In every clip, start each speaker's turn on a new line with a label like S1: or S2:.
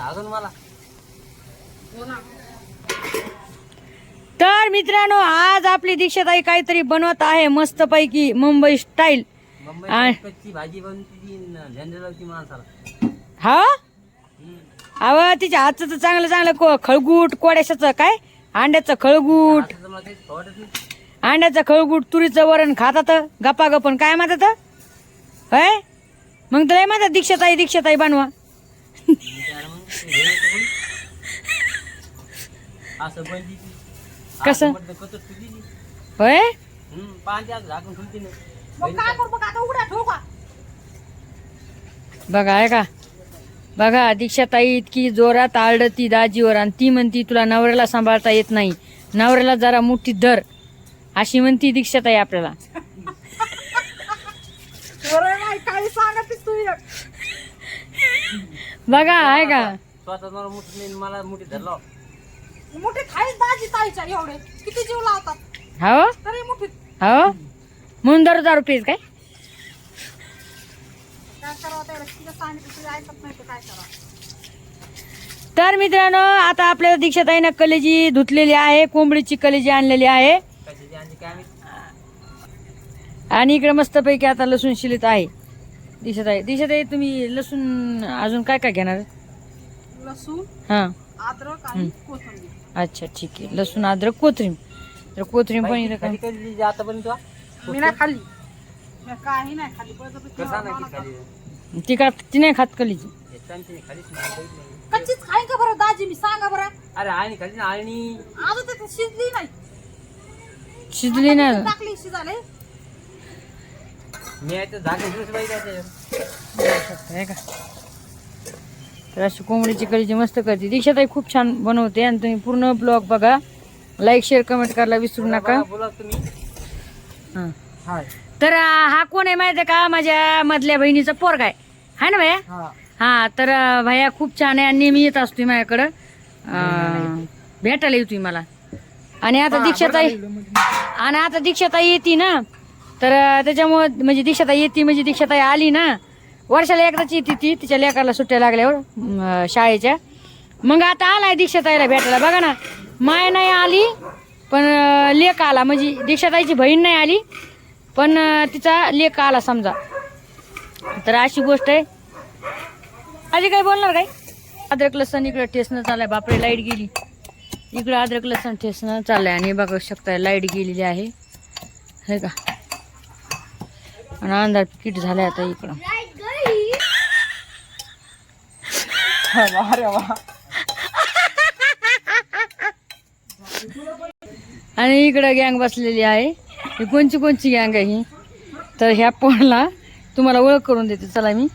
S1: अजून मला.
S2: तर मित्रांनो आज आपली दीक्षाताई काहीतरी बनवत आहे मस्त पैकी मुंबई स्टाईल
S1: मुंबई
S2: आय.
S1: कच्ची भाजी बनवती ती न झेंडे लावती माणसाला.
S2: हा. अव तिच्या हातचं तर चांगलं चांगलं को- खळगूट कोड्याशाचं काय? अंड्याचं खळगूट.
S1: तर मला नाही.
S2: अंड्याचं खळगूट तुरीचं वरण खातात गप्पा गपन काय म्हणतात? होय? मग तुला म्हणतात दीक्षाताई दीक्षाताई बनवा. कसं? होय? बघा आहे का? बघा दीक्षाताई इतकी जोरात आरडती दाजीवर आणि ती म्हणती तुला नवऱ्याला सांभाळता येत नाही. नवऱ्याला जरा मुठीत धर. अशी म्हणती दीक्षाताई आपल्याला. बघा आहे का?
S1: स्वतः मला मुठी नाही मला मुठी धरला.
S3: मोठे खाईच दाजी ताईच्या एवढे. किती जीव लावतात.
S2: हो?
S3: तरी मोठे
S2: हो? म्हणून दारू दारू प्लीज काय?
S3: काय करावं त्याला तिला सांगितलं तुझी ऐकत नाही तर काय करावं?
S2: तर मित्रांनो आता आपल्याला दीक्षाताईनं कलेजी धुतलेली आहे कोंबडीची कलेजी आणलेली आहे.
S1: कशाची आणि काय माहीत.
S2: आणि इकडे मस्तपैकी आता लसूण शिलीत आहे. दिशताई दिशताई तुम्ही लसूण अजून काय काय घेणार?
S3: लसूण
S2: हां.
S3: अद्रक आणि कोथिंबीर.
S2: अच्छा ठीक आहे. लसूण अद्रक कोथिंब तर कोथिंब पण इथं
S1: खाली
S2: काय
S1: कधी आतापर्यंत?
S3: मी नाही खाल्ली. मी काही नाही खाल्ली. बळजबरी
S1: कसा नाही खाली
S2: ती का ती नाही खात कलीची
S1: हे नाही, खालीच नाही, काहीच नाही.
S3: कच्चीच खाईन का बरं दाजी? मी सांगा बरं.
S1: अरे आणि खाली ना आणि
S3: अजून तर ती शिजली नाही.
S2: शिजली ना
S3: टाकली शिजाले
S1: मी आहे तर पाहिजे
S2: का? अशी कोंबडीची कलीची मस्त करते. दीक्षाताई खूप छान बनवते आणि तुम्ही पूर्ण ब्लॉग बघा. लाईक शेअर कमेंट करायला विसरू नका.
S1: बोला तुम्ही.
S2: हां. तर हा कोण आहे माहिती का? माझ्या मधल्या बहिणीचा पोरगा आहे. हाय ना भैया?
S1: हा.
S2: तर भैया खूप छान आहे आणि नेहमी येत असतोय माझ्याकडं. भेटायला येतोय मला. आणि आता दीक्षाताई आणि आता दीक्षाताई येते ना. तर त्याच्यामुळं म्हणजे दीक्षाताई येते म्हणजे दीक्षाताई आली ना वर्षाला एकदाच येते ती तिच्या लेकाला सुट्ट्या लागल्यावर शाळेच्या. मग आता आलाय दीक्षाताईला भेटायला. बघा ना माय नाही आली पण लेख लेक आला. म्हणजे दीक्षाताईची बहीण नाही आली पण तिचा लेक आला समजा. तर अशी गोष्ट आहे. आधी काय बोलणार काय? अद्रक लसण इकडं ठेसणं चाललंय. बापरे लाइट गेली. इकडं अद्रक लसण ठेसणं चाललंय. आणि बघू शकता लाइट गेलेली आहे. हे का? आणि अंधार किट झालाय आता इकडं. आणि इकडं गँग बसलेली आहे. ही कोणची कोणची गँग आहे ही? तर ह्या पोळला तुम्हाला ओळख करून देते. चला मी.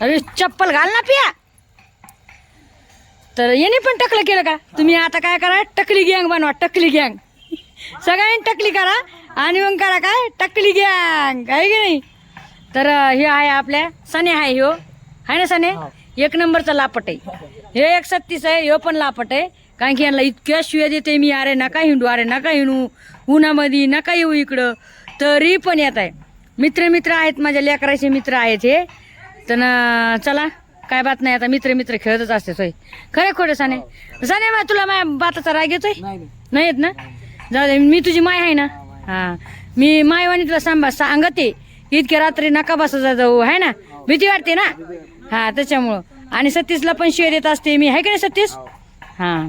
S2: अरे चप्पल घाल ना पिया. तर याने पण टकलं केलं का? तुम्ही आता काय करा? टकली गँग बनवा टकली गँग सगळ्यांनी टकली करा आणि मग करा काय? टकली गँग आहे की नाही? तर हे आहे आपल्या सने आहे ह्यो. आहे ना सने? एक नंबरचा लापट आहे. हे एक सत्तीस आहे ह्यो पण लापट आहे. कारण की यांना इतक्या शिव्या देते मी अरे नका हिंडू अरे नका हिंडू. उन्हामध्ये नका येऊ इकडं. तरी पण येत आहे. मित्र मित्र आहेत माझ्या लेकराचे मित्र आहेत हे. तर चला काय बात नाही आता मित्र मित्र खेळतच असते सोय. खरे खोटे साने? साने मा तुला माझ्या बाताचा राग येतोय.
S1: नाही
S2: येत ना? जाऊ दे मी तुझी माय आहे ना? हा. मी मायवानी तुला सांभा सांगते. इतक्या रात्री नका बसायचा जाऊ आहे ना? भीती वाटते ना? हा त्याच्यामुळं. आणि सतीशला पण शिव देत असते मी आहे का नाही सतीश? हा.